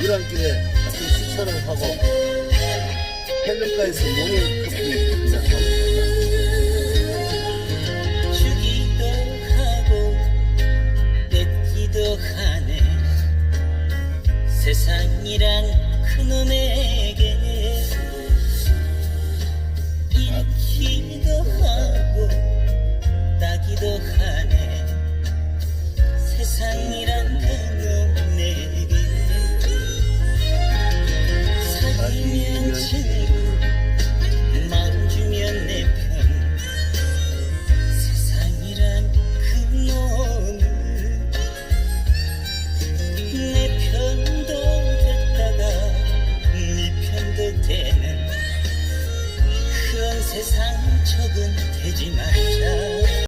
이런 길에 같은 시차를 하고 헬름가에서 모닝 커피 시작합니다. 주기도 하고 뺏기도 하네 세상이란 그놈에게 잃기도 하고 따기도 하네 세상이 세상 적은 되지 말자.